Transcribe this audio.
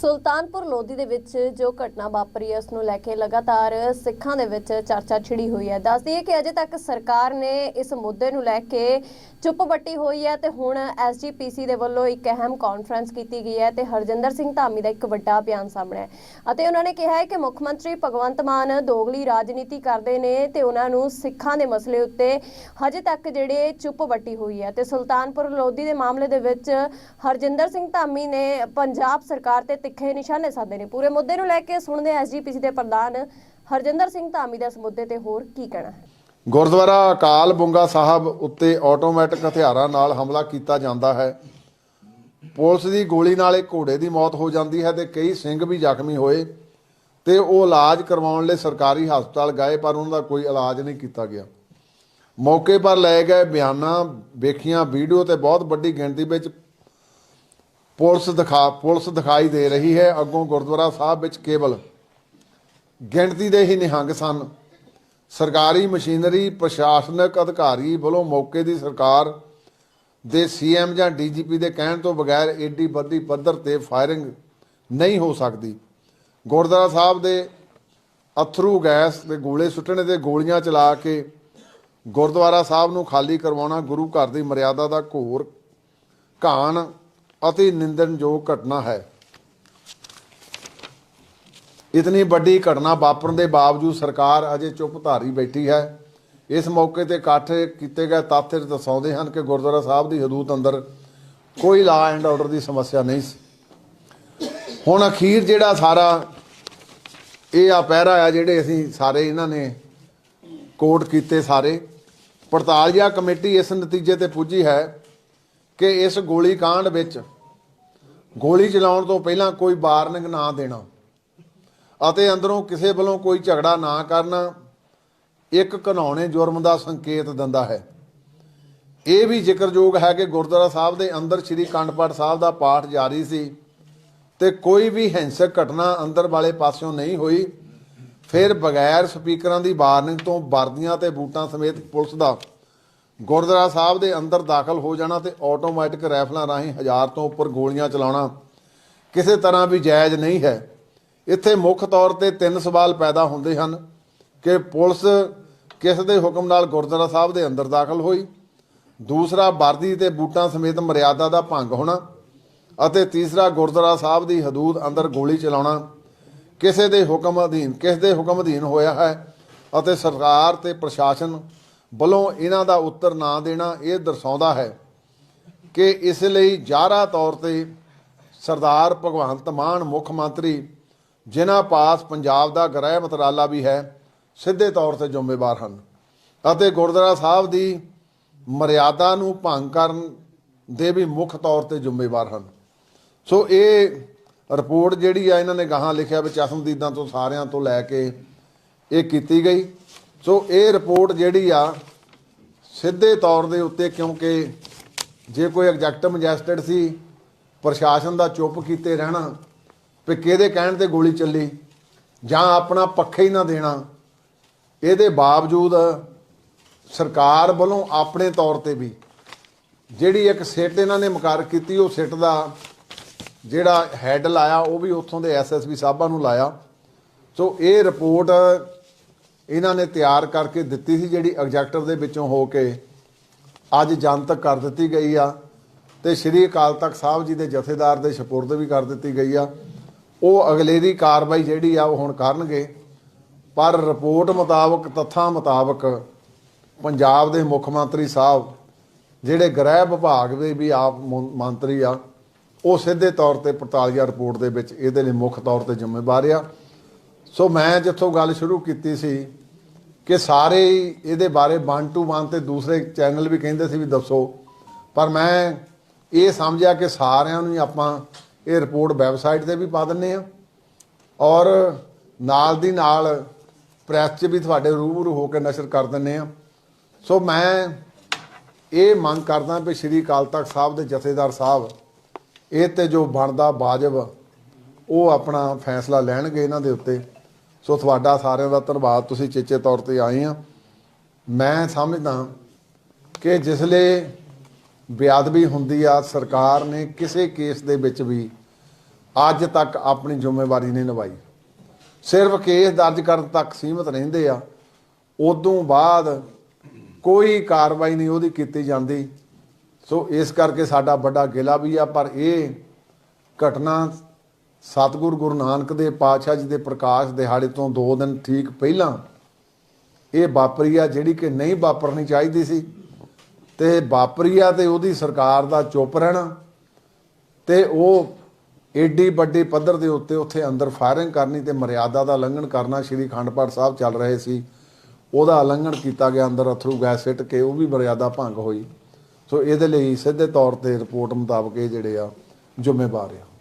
ਸੁਲਤਾਨਪੁਰ ਲੋਧੀ ਦੇ ਵਿੱਚ ਜੋ ਘਟਨਾ ਵਾਪਰੀ ਹੈ, ਉਸ ਨੂੰ ਲੈ ਕੇ ਲਗਾਤਾਰ ਸਿੱਖਾਂ ਦੇ ਵਿੱਚ ਚਰਚਾ ਛਿੜੀ ਹੋਈ ਹੈ। ਦੱਸਦੀ ਹੈ ਕਿ ਅਜੇ ਤੱਕ ਸਰਕਾਰ ਨੇ ਇਸ ਮੁੱਦੇ ਨੂੰ ਲੈ ਕੇ ਚੁੱਪ ਵੱਟੀ ਹੋਈ ਹੈ ਤੇ ਹੁਣ ਐਸਜੀਪੀਸੀ ਦੇ ਵੱਲੋਂ ਇੱਕ ਅਹਿਮ ਕਾਨਫਰੰਸ ਕੀਤੀ ਗਈ ਹੈ ਤੇ ਹਰਜਿੰਦਰ ਸਿੰਘ ਧਾਮੀ ਦਾ ਇੱਕ ਵੱਡਾ ਬਿਆਨ ਸਾਹਮਣੇ ਹੈ। ਅਤੇ ਉਹਨਾਂ ਨੇ ਕਿਹਾ ਹੈ ਕਿ ਮੁੱਖ ਮੰਤਰੀ ਭਗਵੰਤ ਮਾਨ ਦੋਗਲੀ ਰਾਜਨੀਤੀ ਕਰਦੇ ਨੇ ਤੇ ਉਹਨਾਂ ਨੂੰ ਸਿੱਖਾਂ ਦੇ ਮਸਲੇ ਉੱਤੇ ਹਜੇ ਤੱਕ ਜਿਹੜੇ ਚੁੱਪ ਵੱਟੀ ਹੋਈ ਹੈ। ਤੇ ਸੁਲਤਾਨਪੁਰ ਲੋਧੀ ਦੇ ਮਾਮਲੇ ਦੇ ਵਿੱਚ ਹਰਜਿੰਦਰ ਸਿੰਘ ਧਾਮੀ ਨੇ ਪੰਜਾਬ ਸਰਕਾਰ ਤੇ ਤਿੱਖੇ ਨਿਸ਼ਾਨੇ ਸਾਧੇ ਨੇ। ਪੂਰੇ ਮੁੱਦੇ ਨੂੰ ਲੈ ਕੇ ਸੁਣਦੇ ਐਸਜੀਪੀਸੀ ਦੇ ਪ੍ਰਧਾਨ ਹਰਜਿੰਦਰ ਸਿੰਘ ਧਾਮੀ ਦਾ ਇਸ ਮੁੱਦੇ ਤੇ ਹੋਰ ਕੀ ਕਹਿਣਾ ਹੈ। ਗੁਰਦੁਆਰਾ ਅਕਾਲ ਬੁੰਗਾ ਸਾਹਿਬ ਉੱਤੇ ਆਟੋਮੈਟਿਕ ਹਥਿਆਰਾਂ ਨਾਲ ਹਮਲਾ ਕੀਤਾ ਜਾਂਦਾ ਹੈ। ਪੁਲਿਸ ਦੀ ਗੋਲੀ ਨਾਲ ਇੱਕ ਘੋੜੇ ਦੀ ਮੌਤ ਹੋ ਜਾਂਦੀ ਹੈ ਤੇ ਕਈ ਸਿੰਘ ਵੀ ਜ਼ਖਮੀ ਹੋਏ ਤੇ ਉਹ ਇਲਾਜ ਕਰਵਾਉਣ ਲਈ ਸਰਕਾਰੀ ਹਸਪਤਾਲ ਗਏ, ਪਰ ਉਹਨਾਂ ਦਾ ਕੋਈ ਇਲਾਜ ਨਹੀਂ ਕੀਤਾ ਗਿਆ। ਮੌਕੇ ਪਰ ਲਏ ਗਏ ਬਿਆਨਾਂ, ਵੇਖੀਆਂ ਵੀਡੀਓ ਤੇ ਬਹੁਤ ਵੱਡੀ ਗਿਣਤੀ ਵਿੱਚ ਪੁਲਿਸ ਦਿਖਾ, ਪੁਲਿਸ ਦਿਖਾਈ ਦੇ ਰਹੀ ਹੈ ਅੱਗੋਂ ਗੁਰਦੁਆਰਾ ਸਾਹਿਬ ਵਿੱਚ ਕੇਵਲ ਗਿਣਤੀ ਦੇ ਹੀ ਨਿਹੰਗ ਸਨ। ਸਰਕਾਰੀ ਮਸ਼ੀਨਰੀ, ਪ੍ਰਸ਼ਾਸਨਿਕ ਅਧਿਕਾਰੀ ਵੱਲੋਂ ਮੌਕੇ ਦੀ ਸਰਕਾਰ ਦੇ ਸੀਐਮ ਜਾਂ ਡੀਜੀਪੀ ਦੇ ਕਹਿਣ ਤੋਂ ਬਗੈਰ ਏਡੀ ਵੱਡੀ ਪੱਧਰ ਤੇ ਫਾਇਰਿੰਗ ਨਹੀਂ ਹੋ ਸਕਦੀ। ਗੁਰਦੁਆਰਾ ਸਾਹਿਬ ਦੇ ਅਥਰੂ ਗੈਸ ਦੇ ਗੋਲੇ ਸੁੱਟਣੇ ਤੇ ਗੋਲੀਆਂ ਚਲਾ ਕੇ ਗੁਰਦੁਆਰਾ ਸਾਹਿਬ ਨੂੰ ਖਾਲੀ ਕਰਵਾਉਣਾ ਗੁਰੂ ਘਰ ਦੀ ਮਰਿਆਦਾ ਦਾ ਘੋਰ ਘਾਣ ਅਤੇ ਨਿੰਦਣਯੋਗ ਘਟਨਾ ਹੈ। ਇਤਨੀ ਵੱਡੀ ਘਟਨਾ ਵਾਪਰਨ ਦੇ ਬਾਵਜੂਦ ਸਰਕਾਰ ਅਜੇ ਚੁੱਪ ਧਾਰੀ ਬੈਠੀ ਹੈ। ਇਸ ਮੌਕੇ ਤੇ ਇਕੱਠ ਕੀਤੇ ਗਏ ਤੱਥ ਦਰਸਾਉਂਦੇ ਹਨ ਕਿ ਗੁਰਦੁਆਰਾ ਸਾਹਿਬ ਦੀ ਹਦੂਦ ਅੰਦਰ ਕੋਈ ਲਾ ਐਂਡ ਆਰਡਰ ਦੀ ਸਮੱਸਿਆ ਨਹੀਂ ਸੀ। ਹੁਣ ਅਖੀਰ ਜਿਹੜਾ ਸਾਰਾ ਇਹ ਆ ਪਹਿਰਾ ਆ ਜਿਹੜੇ ਅਸੀਂ ਸਾਰੇ ਇਹਨਾਂ ਨੇ ਕੋਟ ਕੀਤੇ ਸਾਰੇ, ਪੜਤਾਲ ਪੜਤਾਲੀਆ ਕਮੇਟੀ ਇਸ ਨਤੀਜੇ ਤੇ ਪੁੱਜੀ ਹੈ ਕਿ ਇਸ ਗੋਲੀ ਕਾਂਡ ਵਿੱਚ ਗੋਲੀ ਚਲਾਉਣ ਤੋਂ ਪਹਿਲਾਂ ਕੋਈ ਵਾਰਨਿੰਗ ਨਾ ਦੇਣਾ ਅਤੇ ਅੰਦਰੋਂ ਕਿਸੇ ਵੱਲੋਂ ਕੋਈ ਝਗੜਾ ਨਾ ਕਰਨਾ, ਇੱਕ ਘਨਾਉਣੇ ਜੁਰਮ ਦਾ ਸੰਕੇਤ ਦਿੰਦਾ ਹੈ। ਇਹ ਵੀ ਜ਼ਿਕਰਯੋਗ ਹੈ ਕਿ ਗੁਰਦੁਆਰਾ ਸਾਹਿਬ ਦੇ ਅੰਦਰ ਸ੍ਰੀ ਕੰਡਪਾਠ ਸਾਹਿਬ ਦਾ ਪਾਠ ਜਾਰੀ ਸੀ ਤੇ ਕੋਈ ਵੀ ਹਿੰਸਕ ਘਟਨਾ ਅੰਦਰ ਵਾਲੇ ਪਾਸਿਓਂ ਨਹੀਂ ਹੋਈ। ਫਿਰ ਬਗੈਰ ਸਪੀਕਰਾਂ ਦੀ ਵਾਰਨਿੰਗ ਤੋਂ ਵਰਦੀਆਂ ਤੇ ਬੂਟਾਂ ਸਮੇਤ ਪੁਲਿਸ ਦਾ ਗੁਰਦੁਆਰਾ ਸਾਹਿਬ ਦੇ ਅੰਦਰ ਦਾਖਲ ਹੋ ਜਾਣਾ ਤੇ ਆਟੋਮੈਟਿਕ ਰਾਈਫਲਾਂ ਰਾਹੀਂ ਹਜ਼ਾਰ ਤੋਂ ਉੱਪਰ ਗੋਲੀਆਂ ਚਲਾਉਣਾ ਕਿਸੇ ਤਰ੍ਹਾਂ ਵੀ ਜਾਇਜ਼ ਨਹੀਂ ਹੈ। ਇੱਥੇ ਮੁੱਖ ਤੌਰ ਤੇ ਤਿੰਨ ਸਵਾਲ ਪੈਦਾ ਹੁੰਦੇ ਹਨ ਕਿ ਪੁਲਿਸ ਕਿਸ ਦੇ ਹੁਕਮ ਨਾਲ ਗੁਰਦੁਆਰਾ ਸਾਹਿਬ ਦੇ ਅੰਦਰ ਦਾਖਲ ਹੋਈ। ਦੂਸਰਾ, ਵਰਦੀ ਤੇ ਬੂਟਾਂ ਸਮੇਤ ਮਰਿਆਦਾ ਦਾ ਭੰਗ ਹੋਣਾ ਅਤੇ ਤੀਸਰਾ, ਗੁਰਦੁਆਰਾ ਸਾਹਿਬ ਦੀ ਹਦੂਦ ਅੰਦਰ ਗੋਲੀ ਚਲਾਉਣਾ। ਕਿਸੇ ਦੇ ਹੁਕਮ ਅਧੀਨ ਕਿਸ ਦੇ ਹੁਕਮ ਅਧੀਨ ਹੋਇਆ ਹੈ ਅਤੇ ਸਰਕਾਰ ਤੇ ਪ੍ਰਸ਼ਾਸਨ ਵੱਲੋਂ ਇਹਨਾਂ ਦਾ ਉੱਤਰ ਨਾ ਦੇਣਾ ਇਹ ਦਰਸਾਉਂਦਾ ਹੈ ਕਿ ਇਸ ਲਈ ਜਾਰਾ ਤੌਰ ਤੇ ਸਰਦਾਰ ਭਗਵੰਤ ਮਾਨ ਮੁੱਖ ਮੰਤਰੀ, ਜਿਨ੍ਹਾਂ ਪਾਸ ਪੰਜਾਬ ਦਾ ਗ੍ਰਹਿ ਮੰਤਰਾਲਾ ਵੀ ਹੈ, ਸਿੱਧੇ ਤੌਰ ਤੇ ਜ਼ਿੰਮੇਵਾਰ ਹਨ ਅਤੇ ਗੁਰਦੁਆਰਾ ਸਾਹਿਬ ਦੀ ਮਰਿਆਦਾ ਨੂੰ ਭੰਗ ਕਰਨ ਦੇ ਵੀ ਮੁੱਖ ਤੌਰ ਤੇ ਜ਼ਿੰਮੇਵਾਰ ਹਨ। ਸੋ ਇਹ ਰਿਪੋਰਟ ਜਿਹੜੀ ਆ, ਇਹਨਾਂ ਨੇ ਗਾਹਾਂ ਲਿਖਿਆ ਵੀ ਅਸਮਦੀਦਾਂ ਤੋਂ ਸਾਰਿਆਂ ਤੋਂ ਲੈ ਕੇ ਇਹ ਕੀਤੀ ਗਈ। ਸੋ ਇਹ ਰਿਪੋਰਟ ਜਿਹੜੀ ਆ, ਸਿੱਧੇ ਤੌਰ ਦੇ ਉੱਤੇ ਕਿਉਂਕਿ ਜੇ ਕੋਈ ਐਗਜੈਕਟ ਮੈਜਿਸਟਰੇਟ ਸੀ, ਪ੍ਰਸ਼ਾਸਨ ਦਾ ਚੁੱਪ ਕੀਤੇ ਰਹਿਣਾ, ਵੀ ਕਿਹਦੇ ਕਹਿਣ ਤੇ ਗੋਲੀ ਚੱਲੀ, ਜਾਂ ਆਪਣਾ ਪੱਖੇ ਹੀ ਨਾ ਦੇਣਾ, ਇਹਦੇ ਬਾਵਜੂਦ ਸਰਕਾਰ ਵੱਲੋਂ ਆਪਣੇ ਤੌਰ ਤੇ ਵੀ ਜਿਹੜੀ ਇੱਕ ਸਿੱਟ ਇਹਨਾਂ ਨੇ ਮੁਕਰ ਕੀਤੀ, ਉਹ ਸਿੱਟ ਦਾ ਜਿਹੜਾ ਹੈੱਡ ਲਾਇਆ, ਉਹ ਵੀ ਉੱਥੋਂ ਦੇ ਐਸਐਸਪੀ ਸਾਹਿਬਾਂ ਨੂੰ ਲਾਇਆ। ਸੋ ਇਹ ਰਿਪੋਰਟ ਇਹਨਾਂ ਨੇ ਤਿਆਰ ਕਰਕੇ ਦਿੱਤੀ ਸੀ ਜਿਹੜੀ ਐਗਜ਼ੈਕਟਿਵ ਦੇ ਵਿੱਚੋਂ ਹੋ ਕੇ ਅੱਜ ਜਨਤਕ ਕਰ ਦਿੱਤੀ ਗਈ ਆ ਤੇ ਸ਼੍ਰੀ ਅਕਾਲ ਤਖਤ ਸਾਹਿਬ ਜੀ ਦੇ ਜਥੇਦਾਰ ਦੇ ਸਪੁਰਦ ਵੀ ਕਰ ਦਿੱਤੀ ਗਈ ਆ। ਉਹ ਅਗਲੇਰੀ ਕਾਰਵਾਈ ਜਿਹੜੀ ਆ ਉਹ ਹੁਣ ਕਰਨਗੇ। ਪਰ ਰਿਪੋਰਟ ਮੁਤਾਬਕ, ਤੱਥਾਂ ਮੁਤਾਬਕ ਪੰਜਾਬ ਦੇ ਮੁੱਖ ਮੰਤਰੀ ਸਾਹਿਬ, ਜਿਹੜੇ ਗ੍ਰਹਿ ਵਿਭਾਗ ਦੇ ਵੀ ਆਪ ਮੰਤਰੀ ਆ, ਉਹ ਸਿੱਧੇ ਤੌਰ ਤੇ ਪੜਤਾਲੀਆ ਰਿਪੋਰਟ ਦੇ ਵਿੱਚ ਇਹਦੇ ਲਈ ਮੁੱਖ ਤੌਰ ਤੇ ਜ਼ਿੰਮੇਵਾਰ ਆ। ਸੋ ਮੈਂ ਜਿੱਥੋਂ ਗੱਲ ਸ਼ੁਰੂ ਕੀਤੀ ਸੀ ਕਿ ਸਾਰੇ ਇਹਦੇ ਬਾਰੇ 1 ਟੂ 1 ਤੇ ਦੂਸਰੇ ਚੈਨਲ ਵੀ ਕਹਿੰਦੇ ਸੀ ਵੀ ਦੱਸੋ। ਪਰ ਮੈਂ ਇਹ ਸਮਝਿਆ ਕਿ ਸਾਰਿਆਂ ਨੂੰ ਹੀ ਆਪਾਂ ਇਹ ਰਿਪੋਰਟ ਵੈਬਸਾਈਟ ਤੇ ਵੀ ਪਾ ਦਿੰਨੇ ਆ ਔਰ ਨਾਲ ਦੀ ਨਾਲ ਪ੍ਰੈਸ 'ਚ ਵੀ ਤੁਹਾਡੇ ਰੂਬਰੂ ਹੋ ਕੇ ਨਸ਼ਰ ਕਰ ਦਿੰਨੇ ਆ ਸੋ ਮੈਂ ਇਹ ਮੰਗ ਕਰਦਾ ਵੀ ਸ਼੍ਰੀ ਅਕਾਲ ਤਖਤ ਸਾਹਿਬ ਦੇ ਜਥੇਦਾਰ ਸਾਹਿਬ, ਇਹ ਤੇ ਜੋ ਬਣਦਾ ਵਾਜਬ, ਉਹ ਆਪਣਾ ਫੈਸਲਾ ਲੈਣਗੇ ਇਹਨਾਂ ਦੇ ਉੱਤੇ। ਸੋ ਤੁਹਾਡਾ ਸਾਰਿਆਂ ਦਾ ਧੰਨਵਾਦ, ਤੁਸੀਂ ਚੇਚੇ ਤੌਰ ਤੇ ਆਏ ਆ। ਮੈਂ ਸਮਝਦਾ ਕਿ ਜਿਸਲੇ ਬੇਅਦਬੀ ਹੁੰਦੀ ਆ, ਸਰਕਾਰ ਨੇ ਕਿਸੇ ਕੇਸ ਦੇ ਵਿੱਚ ਵੀ ਅੱਜ ਤੱਕ ਆਪਣੀ ਜ਼ਿੰਮੇਵਾਰੀ ਨਹੀਂ ਨਿਭਾਈ। ਸਿਰਫ ਕੇਸ ਦਰਜ ਕਰਨ ਤੱਕ ਸੀਮਤ ਰਹਿੰਦੇ ਆ, ਉਦੋਂ ਬਾਅਦ ਕੋਈ ਕਾਰਵਾਈ ਨਹੀਂ ਉਹਦੀ ਕੀਤੀ ਜਾਂਦੀ। ਸੋ ਇਸ ਕਰਕੇ ਸਾਡਾ ਵੱਡਾ ਗਿਲਾ ਵੀ ਆ, ਪਰ ਇਹ ਘਟਨਾ ਸਤਿਗੁਰੂ ਗੁਰੂ ਨਾਨਕ ਦੇ ਪਾਤਸ਼ਾਹ ਜੀ ਦੇ ਪ੍ਰਕਾਸ਼ ਦਿਹਾੜੇ ਤੋਂ 2 ਦਿਨ ਠੀਕ ਪਹਿਲਾਂ ਇਹ ਵਾਪਰੀ ਆ ਜਿਹੜੀ ਕਿ ਨਹੀਂ ਵਾਪਰਨੀ ਚਾਹੀਦੀ ਸੀ ਤੇ ਵਾਪਰੀ ਆ ਤੇ ਉਹਦੀ ਸਰਕਾਰ ਦਾ ਚੁੱਪ ਰਹਿਣਾ ਤੇ ਉਹ ਏਡੀ ਵੱਡੀ ਪੱਧਰ ਦੇ ਉੱਤੇ ਉੱਥੇ ਅੰਦਰ ਫਾਇਰਿੰਗ ਕਰਨੀ ਤੇ ਮਰਿਆਦਾ ਦਾ ਉਲੰਘਣ ਕਰਨਾ ਸ਼੍ਰੀ ਅਖੰਡ ਪਾਠ ਸਾਹਿਬ ਚੱਲ ਰਹੇ ਸੀ, ਉਹਦਾ ਉਲੰਘਣ ਕੀਤਾ ਗਿਆ ਅੰਦਰ ਅਥਰੂ ਗੈਸ ਸਿੱਟ ਕੇ, ਉਹ ਵੀ ਮਰਿਆਦਾ ਭੰਗ ਹੋਈ। ਸੋ ਇਹਦੇ ਲਈ ਸਿੱਧੇ ਤੌਰ ਤੇ ਰਿਪੋਰਟ ਮੁਤਾਬਕ ਇਹ ਜਿਹੜੇ ਆ ਜ਼ਿੰਮੇਵਾਰ ਆ।